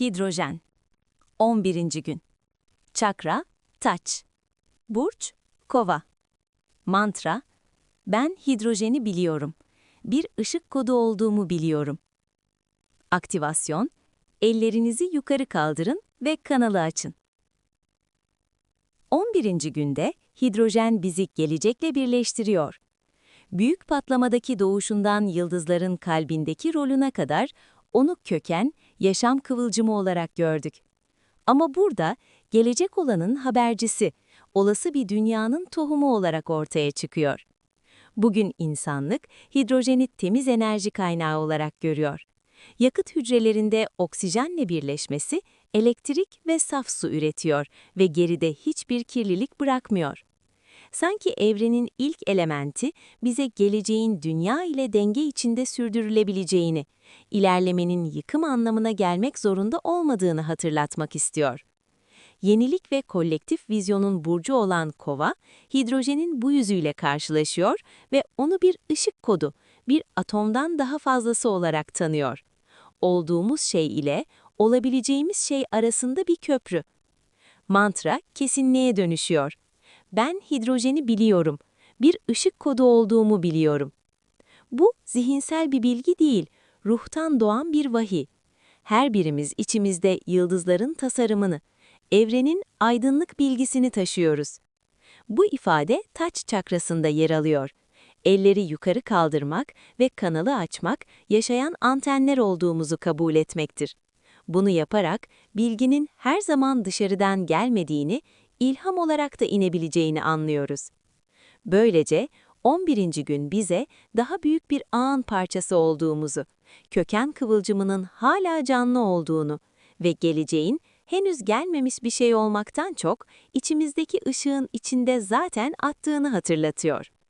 Hidrojen 11. gün Çakra, taç Burç, kova Mantra, ben hidrojeni biliyorum. Bir ışık kodu olduğumu biliyorum. Aktivasyon, ellerinizi yukarı kaldırın ve kanalı açın. 11. günde hidrojen bizi gelecekle birleştiriyor. Büyük patlamadaki doğuşundan yıldızların kalbindeki rolüne kadar onu köken, yaşam kıvılcımı olarak gördük. Ama burada gelecek olanın habercisi, olası bir dünyanın tohumu olarak ortaya çıkıyor. Bugün insanlık hidrojeni temiz enerji kaynağı olarak görüyor. Yakıt hücrelerinde oksijenle birleşmesi elektrik ve saf su üretiyor ve geride hiçbir kirlilik bırakmıyor. Sanki evrenin ilk elementi bize geleceğin dünya ile denge içinde sürdürülebileceğini, ilerlemenin yıkım anlamına gelmek zorunda olmadığını hatırlatmak istiyor. Yenilik ve kolektif vizyonun burcu olan kova, hidrojenin bu yüzüyle karşılaşıyor ve onu bir ışık kodu, bir atomdan daha fazlası olarak tanıyor. Olduğumuz şey ile olabileceğimiz şey arasında bir köprü. Mantra kesinliğe dönüşüyor. Ben hidrojeni biliyorum. Bir ışık kodu olduğumu biliyorum. Bu zihinsel bir bilgi değil, ruhtan doğan bir vahiy. Her birimiz içimizde yıldızların tasarımını, evrenin aydınlık bilgisini taşıyoruz. Bu ifade taç çakrasında yer alıyor. Elleri yukarı kaldırmak ve kanalı açmak, yaşayan antenler olduğumuzu kabul etmektir. Bunu yaparak bilginin her zaman dışarıdan gelmediğini, ilham olarak da inebileceğini anlıyoruz. Böylece 11. gün bize daha büyük bir ağın parçası olduğumuzu, köken kıvılcımının hala canlı olduğunu ve geleceğin henüz gelmemiş bir şey olmaktan çok içimizdeki ışığın içinde zaten attığını hatırlatıyor.